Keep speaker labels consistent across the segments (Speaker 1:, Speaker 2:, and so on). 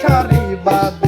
Speaker 1: শাড়ি বাদে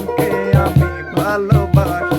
Speaker 1: দুজনকে আমি ভালোবাসি।